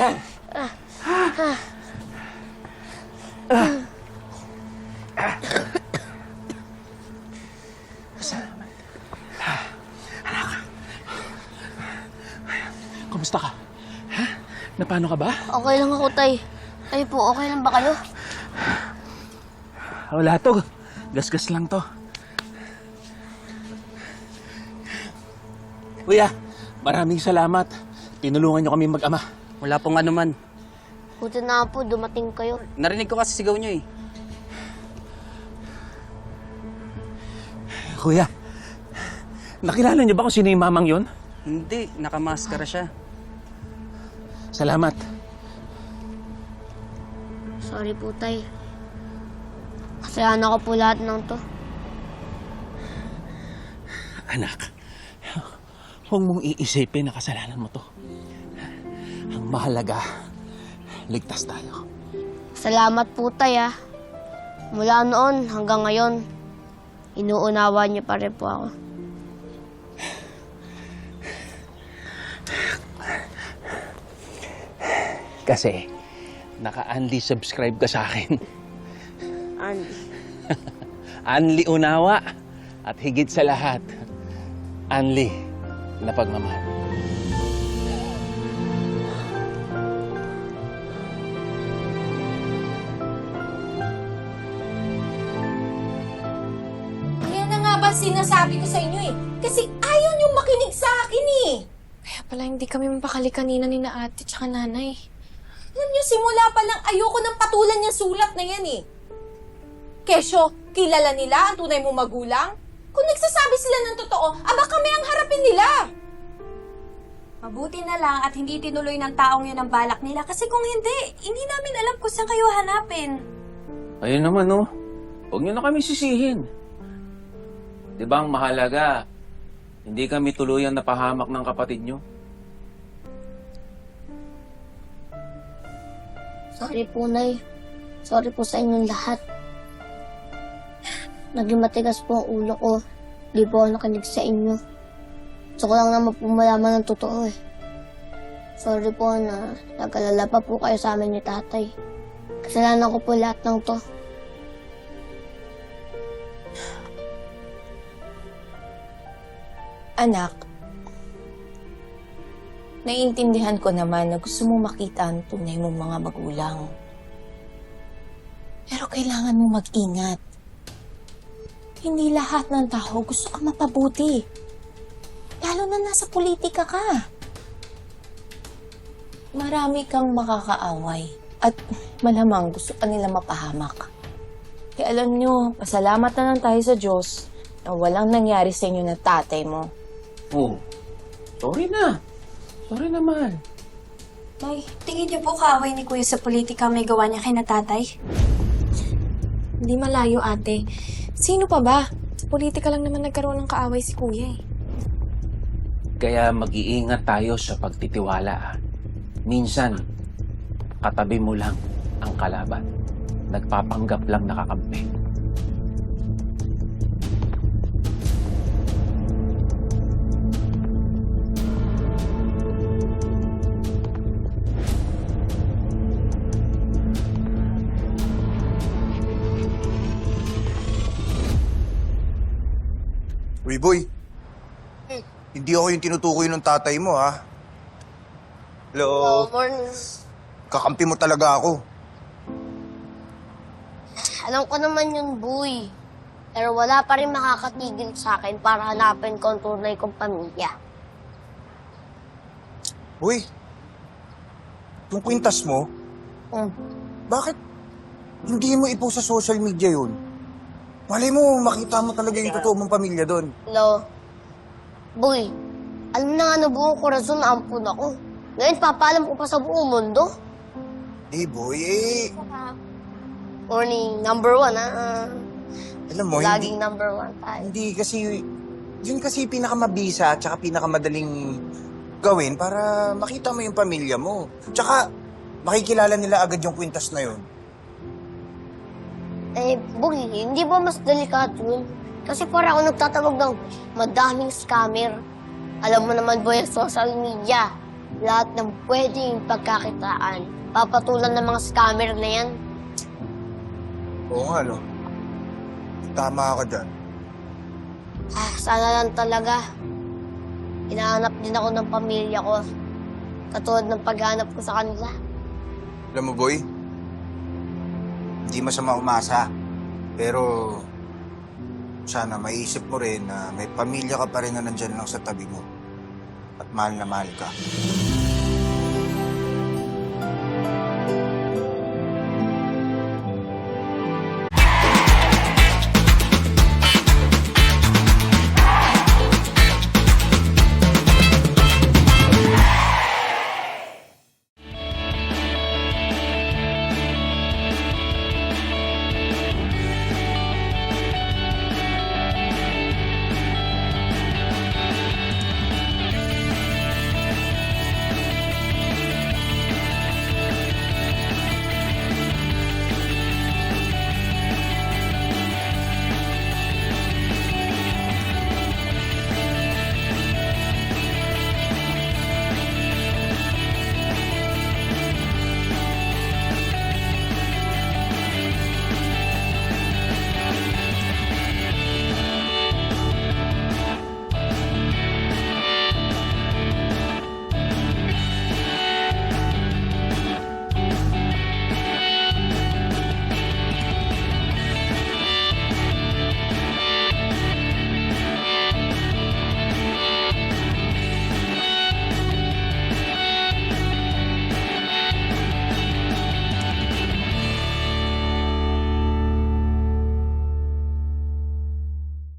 Kumusta ka? Ha? Napano ka ba? Okay lang ako, Tay. Ay po, okay lang ba kayo? Wala to. Gasgas lang to. Kuya, maraming salamat. Tinulungan niyo kami mag-ama. Wala pong ano man. Buti na po, dumating kayo. Narinig ko kasi sigaw nyo eh. Kuya, nakilala niyo ba kung sino yung mamang yon? Hindi, nakamaskara siya. Salamat. Sorry po, Tay. Kasalanan ko po lahat ng to. Anak, huwag mong iisipin na kasalanan mo to. Mahalaga, ligtas tayo. Salamat po, Tay, ah. Mula noon hanggang ngayon, inuunawa niyo pa rin po ako. Kasi, naka-unli subscribe ka sa akin. And, Unli unawa at higit sa lahat, unli na pagmamahal. Sinasabi ko sa inyo eh. Kasi ayaw niyong makinig sa akin eh. Kaya pala hindi kami mapakali kanina ni na ate tsaka nanay. Alam niyo, simula pa lang ayoko ng patulan yung sulat na yan eh. Kesyo, kilala nila ang tunay mong magulang? Kung nagsasabi sila ng totoo, aba kami ang harapin nila. Mabuti na lang at hindi tinuloy ng taong yun ang balak nila kasi kung hindi, hindi namin alam kung saan kayo hanapin. Ayun naman, no. Huwag niyo na kami sisihin. Di ba ang mahalaga, hindi kami tuluyang napahamak ng kapatid niyo? sorry po, Nay. Sorry po sa inyong lahat. Naging matigas po ang ulo ko. Di po ako nakinig sa inyo. Gusto ko lang naman po malaman ng totoo eh. Sorry po na nag-alala pa po kayo sa amin ni tatay. Kasalanan ko po lahat ng to. Anak, naiintindihan ko naman na gusto mong makita ang tunay mong mga magulang. Pero kailangan mong mag-ingat. Hindi lahat ng tao gusto ka mapabuti. Lalo na nasa politika ka. Marami kang makakaaway at malamang gusto ka nila mapahamak. Kaya alam nyo, pasalamat na lang tayo sa Diyos na walang nangyari sa inyo ng tatay mo. Oh, sorry na. Sorry naman. Nay, tingin niyo po kaaway ni Kuya sa politika may gawa niya kay na tatay? Hindi malayo ate. Sino pa ba? Sa politika lang naman nagkaroon ng kaaway si kuya eh. Kaya mag-iingat tayo sa pagtitiwala. ah. Minsan, katabi mo lang ang kalaban. Nagpapanggap lang nakakampi. Uy, boy. Hindi ako yung tinutukoy ng tatay mo, ha? Hello? morning. Kakampi mo talaga ako. Alam ko naman yun, boy. Pero wala pa rin makakatigil sa akin para hanapin ko ang tunay kong pamilya. Uy, yung kwintas mo, Hmm. bakit hindi mo ipo sa social media yun? Malay mo, makita mo talaga yung totoo mong pamilya doon. Hello? Boy, alam na nga na buong korazon na ampun ako. Ngayon, papaalam ko pa sa buong mundo. Eh, boy, eh. Morning, number one, ah. Alam mo, hindi, Laging number one tayo. hindi kasi, yun kasi pinakamabisa at saka pinakamadaling gawin para makita mo yung pamilya mo. Tsaka, makikilala nila agad yung kwintas na yun. Eh, Boy, hindi ba mas delikado yun? Kasi para ako nagtatawag ng madaming scammer. Alam mo naman, boy, social media. lahat ng pwedeng pagkakitaan. Papatulan ng mga scammer na yan. Oo nga, no? Tama ka dyan. Ah, sana lang talaga. Hinahanap din ako ng pamilya ko. Katulad ng paghanap ko sa kanila. Alam mo, boy, hindi masama umasa. Pero sana maisip mo rin na may pamilya ka pa rin na nandyan lang sa tabi mo. At mahal na mahal ka.